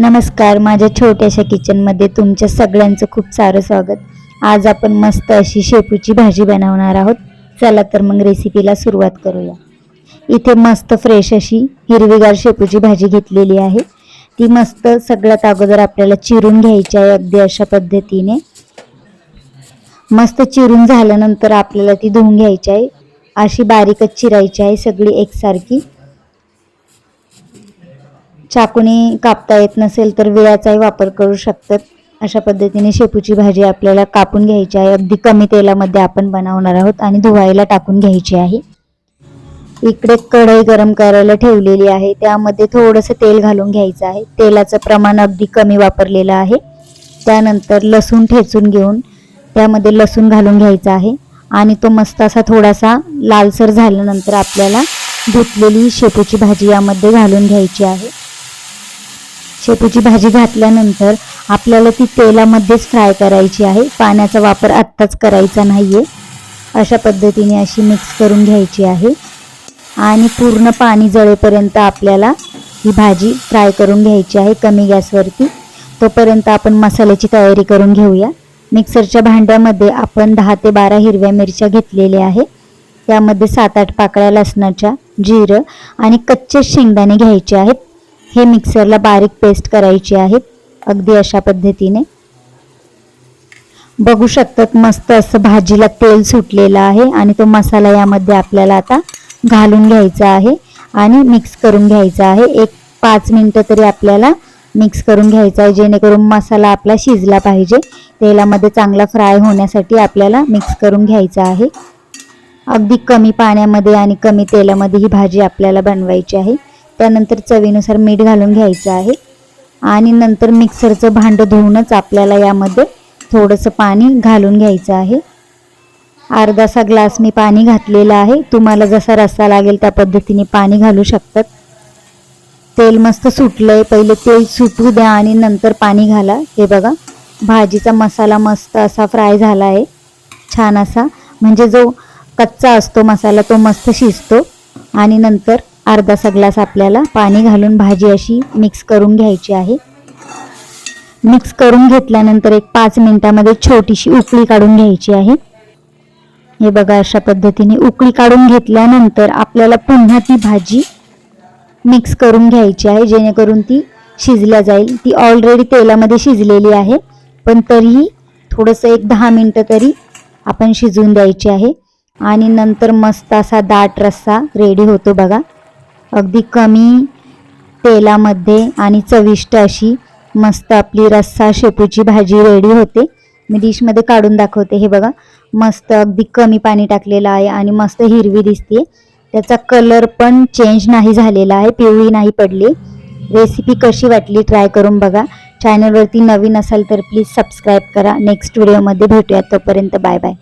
नमस्कार माझ्या छोट्याशा किचनमध्ये तुमच्या सगळ्यांचं खूप सारं स्वागत. आज आपण मस्त अशी शेपूची भाजी बनवणार आहोत. चला तर मग रेसिपीला सुरुवात करूया. इथे मस्त फ्रेश अशी हिरवीगार शेपूची भाजी घेतलेली आहे. ती मस्त सगळ्यात अगोदर आपल्याला चिरून घ्यायची आहे अगदी अशा पद्धतीने. मस्त चिरून झाल्यानंतर आपल्याला ती धुवून घ्यायची आहे. अशी बारीकच चिरायची आहे सगळी एकसारखी. चाकूने कापता येत नसेल तर विळाचाही वापर करू शकतात. अशा पद्धतीने शेपूची भाजी आपल्याला कापून घ्यायची आहे. अगदी कमी तेलामध्ये आपण बनवणार आहोत आणि धुवायला टाकून घ्यायची आहे. इकडे कढई गरम करायला ठेवलेली आहे. त्यामध्ये थोडंसं तेल घालून घ्यायचं आहे. तेलाचं प्रमाण अगदी कमी वापरलेलं आहे. त्यानंतर लसूण ठेचून घेऊन त्यामध्ये लसूण घालून घ्यायचा आहे. आणि तो मस्त असा थोडासा लालसर झाल्यानंतर आपल्याला धुतलेली शेपूची भाजी यामध्ये घालून घ्यायची आहे. शेपूची भाजी घातल्यानंतर आपल्याला ती तेलामध्येच फ्राय करायची आहे. पाण्याचा वापर आत्ताच करायचा नाही आहे अशा पद्धतीने अशी मिक्स करून घ्यायची आहे. आणि पूर्ण पाणी जळेपर्यंत आपल्याला ही भाजी फ्राय करून घ्यायची आहे कमी गॅसवरती. तोपर्यंत आपण मसाल्याची तयारी करून घेऊया. मिक्सरच्या भांड्यामध्ये आपण दहा ते बारा हिरव्या मिरच्या घेतलेल्या आहे. त्यामध्ये सात आठ पाकळ्या लसणाच्या जिरं आणि कच्चे शेंगदाणे घ्यायचे आहेत. हे मिक्सरला बारीक पेस्ट करायची आहे अगदी अशा पद्धतीने. बघू शकतात मस्त असं भाजीला तेल सुटलेलं आहे आणि तो मसाला यामध्ये आपल्याला आता घालून घ्यायचा आहे आणि मिक्स करून घ्यायचा आहे. एक पाच मिनटं तरी आपल्याला मिक्स करून घ्यायचा आहे जेणेकरून मसाला आपला शिजला पाहिजे. तेलामध्ये चांगला फ्राय होण्यासाठी आपल्याला मिक्स करून घ्यायचा आहे. अगदी कमी पाण्यामध्ये आणि कमी तेलामध्ये ही भाजी आपल्याला बनवायची आहे. त्यानंतर चवीनुसार मीठ घालून घ्यायचं आहे. आणि नंतर मिक्सरचं भांडं धुवूनच आपल्याला यामध्ये थोडंसं पाणी घालून घ्यायचं आहे. अर्धासा ग्लास मी पाणी घातलेलं आहे. तुम्हाला जसा रस्सा लागेल त्या पद्धतीने पाणी घालू शकतात. तेल मस्त सुटलं आहे पहिले तेल सुटू द्या आणि नंतर पाणी घाला. हे बघा भाजीचा मसाला मस्त असा फ्राय झाला आहे. छान असा. म्हणजे जो कच्चा असतो मसाला तो मस्त शिजतो. आणि नंतर अर्धासा ग्लास आपल्याला पाणी घालून भाजी अशी मिक्स करून घ्यायची आहे. मिक्स करून घेतल्यानंतर एक पाच मिनिटामध्ये छोटीशी उकळी काढून घ्यायची आहे. हे बघा अशा पद्धतीने उकळी काढून घेतल्यानंतर आपल्याला पुन्हा ती भाजी मिक्स करून घ्यायची आहे. जेणेकरून ती शिजल्या जाईल. ती ऑलरेडी तेलामध्ये शिजलेली आहे. पण तरीही थोडंसं एक दहा मिनटं तरी आपण शिजवून द्यायची आहे. आणि नंतर मस्त असा दाट रस्सा रेडी होतो बघा. अगदी कमी तेलामध्ये आणि चविष्ट अशी मस्त आपली रस्सा शेपूची भाजी रेडी होते. मी डिशमध्ये काढून दाखवते. हे बघा मस्त अगदी कमी पाणी टाकलेलं आहे आणि मस्त हिरवी दिसते त्याचा कलर पण चेंज नाही झालेला आहे पिवळी नाही पडली. रेसिपी कशी वाटली ट्राय करून बघा. चॅनलवरती नवीन असाल तर प्लीज सबस्क्राईब करा. नेक्स्ट व्हिडिओमध्ये भेटूया. तोपर्यंत बाय बाय